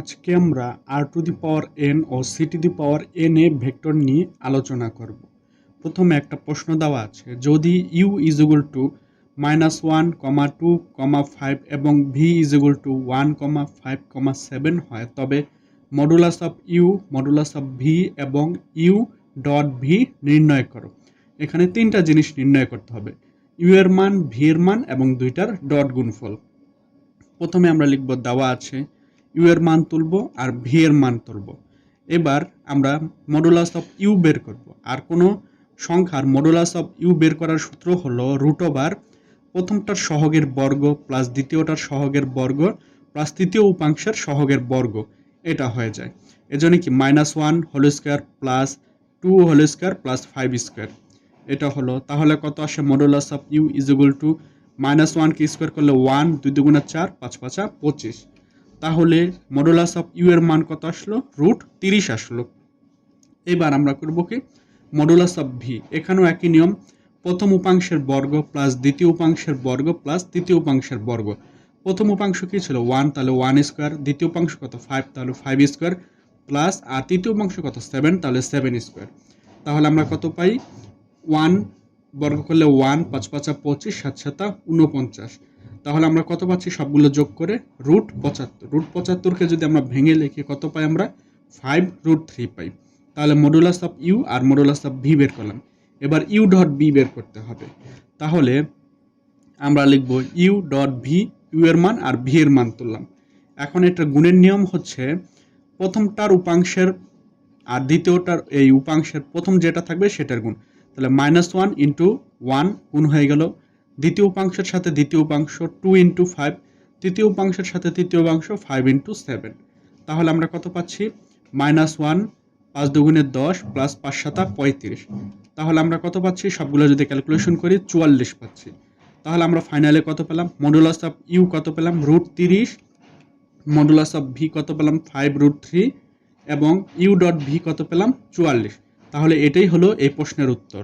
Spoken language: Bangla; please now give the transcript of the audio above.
আজকে আমরা R to the power N O C to the power N A vector নিয়ে আলোচনা করব। প্রথমে একটা প্রশ্ন দেওয়া আছে, যদি U is equal to minus one comma two comma five এবং V is equal to one comma five comma seven হয়, তবে modulus of U modulus of V এবং ইউ ডট ভি নির্ণয় করো। এখানে তিনটা জিনিস নির্ণয় করতে হবে ইউ এর মান ভি এর মান এবং দুইটার ডট গুণফল। প্রথমে আমরা লিখব দেওয়া আছে ইউ এর মান তুলব আর ভি এর মান তুলব। এবার আমরা মডুলাস অফ ইউ বের করব। আর কোনো সংখ্যার মডুলাস অফ ইউ বের করার সূত্র হলো রুট ওভার প্রথমটার সহগের বর্গ প্লাস দ্বিতীয়টার সহগের বর্গ প্লাস তৃতীয় উপাংশের সহগের বর্গ। এটা হয়ে যায়। এজন্য কি minus one whole square plus two whole square plus five square এটা হলো, তাহলে কত আসে? Modulus of U is equal to minus ওয়ানকে স্কোয়ার করলে ওয়ান দুই দুগুণা চার, পাঁচ পাঁচা পঁচিশ। তাহলে মডুলাস অফ ইউ এর মান কত আসলো? রুট তিরিশ আসলো। এবার আমরা করব কি? মডুলাস অফ ভি এখানেও একই নিয়ম। প্রথম উপাংশের বর্গ প্লাস দ্বিতীয় উপাংশের বর্গ প্লাস তৃতীয় উপাংশের বর্গ। প্রথম উপাংশ কী ছিল? ওয়ান তাহলে ওয়ান স্কোয়ার দ্বিতীয় উপাংশ কত? ফাইভ তাহলে ফাইভ স্কোয়ার প্লাস আর তৃতীয় উপাংশ কত? সেভেন তাহলে সেভেন স্কোয়ার তাহলে আমরা কত পাই? ওয়ান বর্গ করলে ওয়ান পাঁচ, পাঁচা পঁচিশ, সাত, সাতা উনপঞ্চাশ তাহলে আমরা কত পাচ্ছি? সবগুলো যোগ করে রুট পঁচাত্তর। রুট পঁচাত্তরকে যদি আমরা ভেঙে লিখি, কত পাই আমরা? ফাইভ রুট থ্রি পাই। তাহলে মডুলাস অফ ইউ আর মডুলাস অফ ভি বের করলাম। এবার ইউ ডট বি বের করতে হবে। তাহলে আমরা লিখব ইউ ডট ভি ইউ এর মান আর ভি এর মান তুললাম। এখন এটা গুণের নিয়ম হচ্ছে, প্রথমটার উপাংশের আর দ্বিতীয়টার এই উপাংশের প্রথম যেটা থাকবে সেটার গুণ। তাহলে মাইনাস ওয়ান ইন্টু ওয়ান গুণ হয়ে গেল। দ্বিতীয় উপাংশের সাথে দ্বিতীয় উপাংশ টু ইন্টু ফাইভ তৃতীয় উপাংশের সাথে তৃতীয় উপাংশ ফাইভ ইন্টু সেভেন তাহলে আমরা কত পাচ্ছি? মাইনাস ওয়ান পাঁচ দুগুণে দশ প্লাস পাঁচ সাতা পঁয়ত্রিশ। তাহলে আমরা কত পাচ্ছি? সবগুলো যদি ক্যালকুলেশন করি, চুয়াল্লিশ পাচ্ছি। তাহলে আমরা ফাইনালে কত পেলাম? মডুলাস অফ ইউ কত পেলাম? রুট তিরিশ। মডুলাস অফ ভি কত পেলাম? ফাইভ রুট থ্রি এবং ইউ ডট ভি কত পেলাম? চুয়াল্লিশ। তাহলে এটাই হলো এই প্রশ্নের উত্তর।